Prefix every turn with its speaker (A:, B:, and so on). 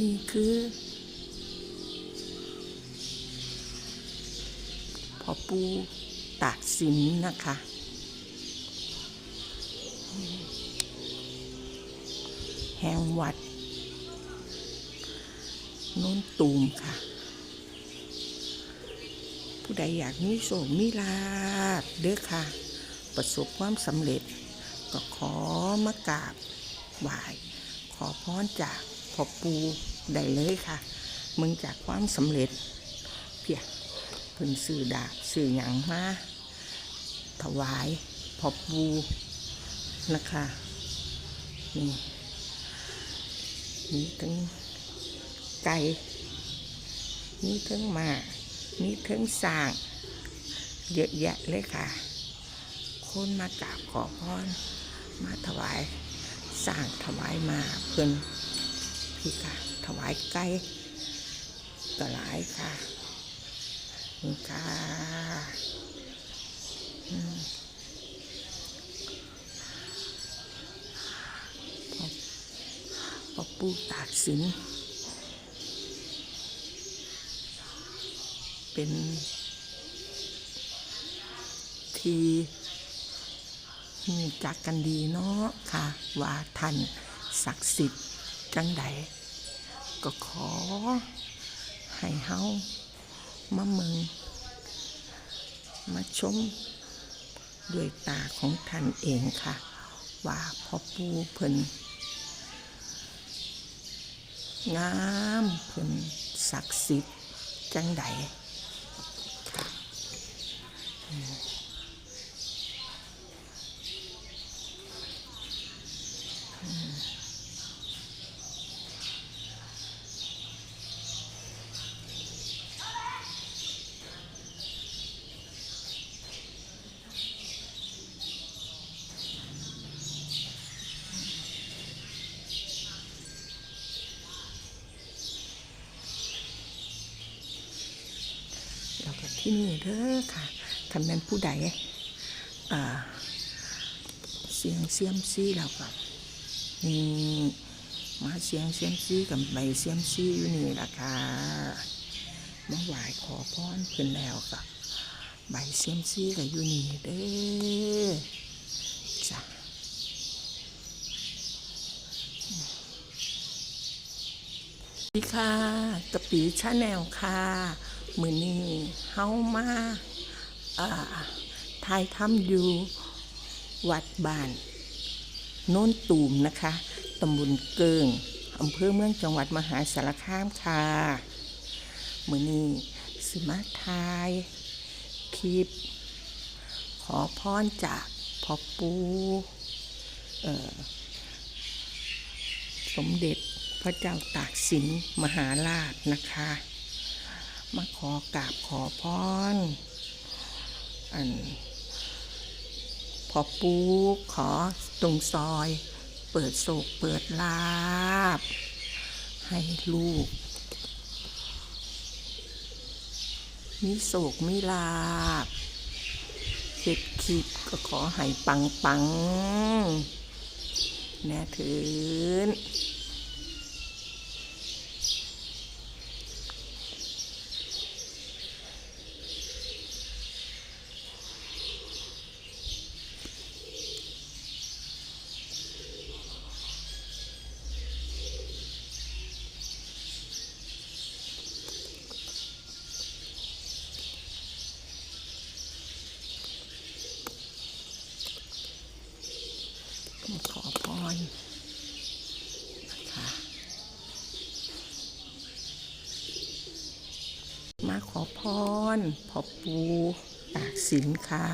A: นี่คือพ่อปูตากสินนะคะ แห่งวัดโน้นตูมค่ะ ผู้ใดอยากมีโชคมีลาบเด้อค่ะ ประสบความสำเร็จ ก็ขอมากราบไหว้ขอพรจาก พอปูได้เลยค่ะมึงจากความสำเร็จ เพียเพิ่นสื่อดาบสื่อหยังมาถวายพอปูนะคะนี่มีทั้งไก่มีทั้งมามีทั้งสางเยอะแยะเลยค่ะ คนมากราบขอพรมาถวายสร้างถวายมาเพิ่อน พี่ค่ะ ถวายไก่ก็หลายค่ะนี่ค่ะพอปู่ตากสิน เป็นที่รู้จักกันดีเนาะค่ะ ว่าท่านศักดิ์สิทธิ์ จังใดก็ขอ ให้เฮามาเมืองมาชมด้วยตาของท่านเองค่ะ ว่าพ่อปูเพิ่นงามเพิ่นศักดิ์สิทธิ์จังใดแล้วก็ ที่นี่เด้อค่ะทำนั้นผู้ใดอ่าเสียงเซียมซี่แล้วก็นี่มาเสียงเซียมซี่กับใบเซียมซี่อยู่นี่ล่ะค่ะมาไหว้ขอพรเพิ่นแล้วกับใบเซียมซี่ก็อยู่นี่เด้อจ้ะสวัสดีค่ะกะปีชาแนลค่ะ มือนี้เฮามาอ่าถ่ายทำอยู่วัดบ้าน โน้นตูมนะคะตำบลเกิงอำเภอเมืองจังหวัดมหาสารคามค่ะมือนี้สิมาทายคลิป ขอพรจากพ่อปูเอ่อสมเด็จพระเจ้าตากสินมหาราชนะคะ มาขอกราบขอพรอันพอปูขอตรงซอย เปิดโศกเปิดลาบ ให้ลูก มีโศกมีลาบเห็ดคิดก็ขอให้ปังปังแน่ถืน ขอพรนะคะมาขอพรพ่อปูตากสินค่ะ